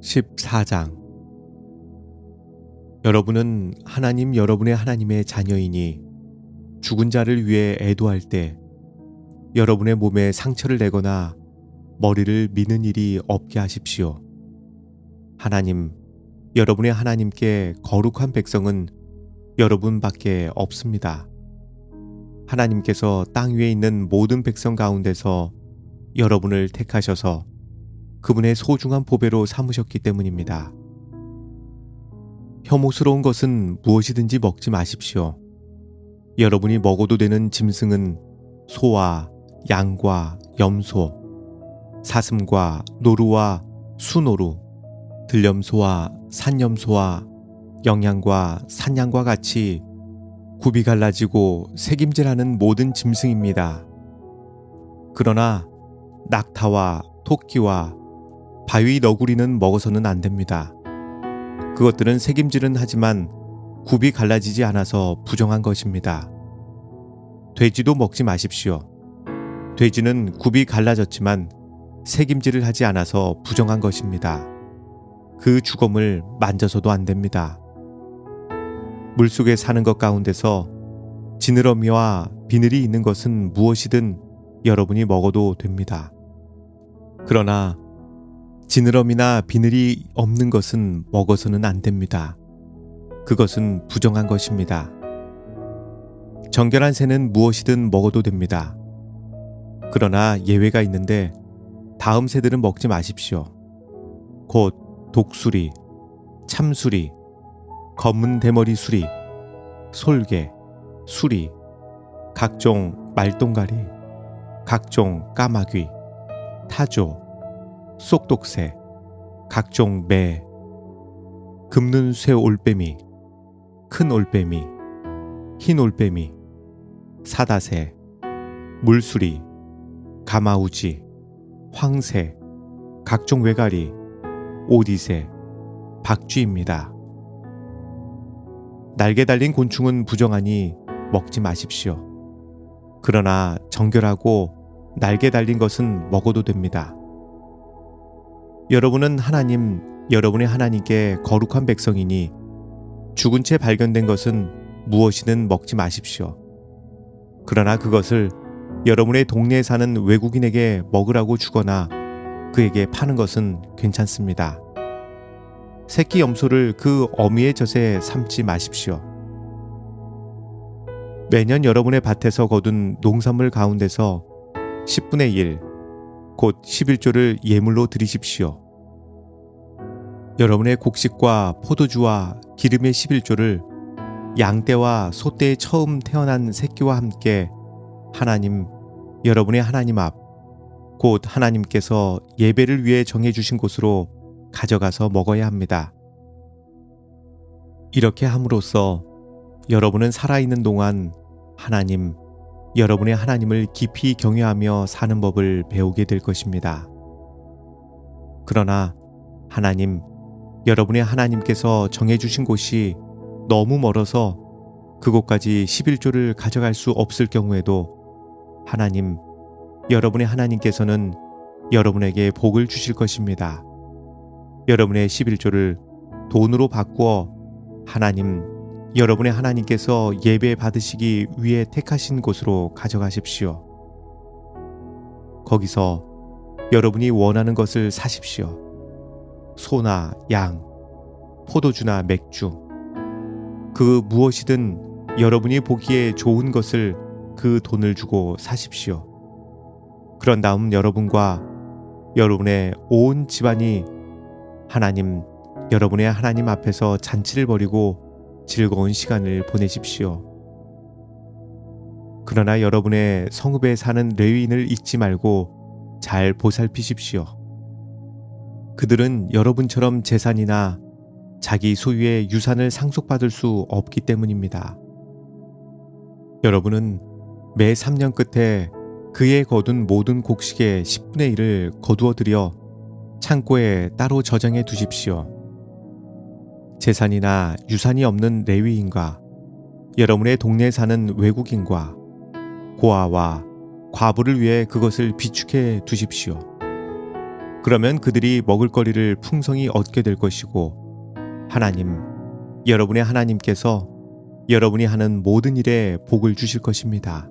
14장 여러분은 하나님 여러분의 하나님의 자녀이니 죽은 자를 위해 애도할 때 여러분의 몸에 상처를 내거나 머리를 미는 일이 없게 하십시오. 하나님, 여러분의 하나님께 거룩한 백성은 여러분밖에 없습니다. 하나님께서 땅 위에 있는 모든 백성 가운데서 여러분을 택하셔서 그분의 소중한 보배로 삼으셨기 때문입니다. 혐오스러운 것은 무엇이든지 먹지 마십시오. 여러분이 먹어도 되는 짐승은 소와 양과 염소, 사슴과 노루와 수노루, 들염소와 산염소와 영양과 산양과 같이 굽이 갈라지고 색임질하는 모든 짐승입니다. 그러나 낙타와 토끼와 바위 너구리는 먹어서는 안 됩니다. 그것들은 색임질은 하지만 굽이 갈라지지 않아서 부정한 것입니다. 돼지도 먹지 마십시오. 돼지는 굽이 갈라졌지만 색임질을 하지 않아서 부정한 것입니다. 그 주검을 만져서도 안 됩니다. 물속에 사는 것 가운데서 지느러미와 비늘이 있는 것은 무엇이든 여러분이 먹어도 됩니다. 그러나 지느러미나 비늘이 없는 것은 먹어서는 안 됩니다. 그것은 부정한 것입니다. 정결한 새는 무엇이든 먹어도 됩니다. 그러나 예외가 있는데 다음 새들은 먹지 마십시오. 곧 독수리, 참수리, 검은 대머리 수리, 솔개, 수리, 각종 말똥가리, 각종 까마귀, 타조, 쏙독새, 각종 매, 금눈 쇠 올빼미, 큰 올빼미, 흰 올빼미, 사다새, 물수리, 가마우지, 황새, 각종 외가리, 오디새, 박쥐입니다. 날개 달린 곤충은 부정하니 먹지 마십시오. 그러나 정결하고 날개 달린 것은 먹어도 됩니다. 여러분은 하나님, 여러분의 하나님께 거룩한 백성이니 죽은 채 발견된 것은 무엇이든 먹지 마십시오. 그러나 그것을 여러분의 동네에 사는 외국인에게 먹으라고 주거나 그에게 파는 것은 괜찮습니다. 새끼 염소를 그 어미의 젖에 삼지 마십시오. 매년 여러분의 밭에서 거둔 농산물 가운데서 10분의 1, 곧 11조를 예물로 드리십시오. 여러분의 곡식과 포도주와 기름의 11조를 양떼와 소떼의 처음 태어난 새끼와 함께 하나님, 여러분의 하나님 앞, 곧 하나님께서 예배를 위해 정해주신 곳으로 가져가서 먹어야 합니다. 이렇게 함으로써 여러분은 살아있는 동안 하나님, 여러분의 하나님을 깊이 경외하며 사는 법을 배우게 될 것입니다. 그러나 하나님, 여러분의 하나님께서 정해주신 곳이 너무 멀어서 그곳까지 11조를 가져갈 수 없을 경우에도 하나님, 여러분의 하나님께서는 여러분에게 복을 주실 것입니다. 여러분의 11조를 돈으로 바꾸어 하나님, 여러분의 하나님께서 예배 받으시기 위해 택하신 곳으로 가져가십시오. 거기서 여러분이 원하는 것을 사십시오. 소나 양, 포도주나 맥주, 그 무엇이든 여러분이 보기에 좋은 것을 그 돈을 주고 사십시오. 그런 다음 여러분과 여러분의 온 집안이 하나님, 여러분의 하나님 앞에서 잔치를 벌이고 즐거운 시간을 보내십시오. 그러나 여러분의 성읍에 사는 레위인을 잊지 말고 잘 보살피십시오. 그들은 여러분처럼 재산이나 자기 소유의 유산을 상속받을 수 없기 때문입니다. 여러분은 매 3년 끝에 그의 거둔 모든 곡식의 10분의 1을 거두어 들여 창고에 따로 저장해 두십시오. 재산이나 유산이 없는 레위인과 여러분의 동네에 사는 외국인과 고아와 과부를 위해 그것을 비축해 두십시오. 그러면 그들이 먹을거리를 풍성히 얻게 될 것이고 하나님, 여러분의 하나님께서 여러분이 하는 모든 일에 복을 주실 것입니다.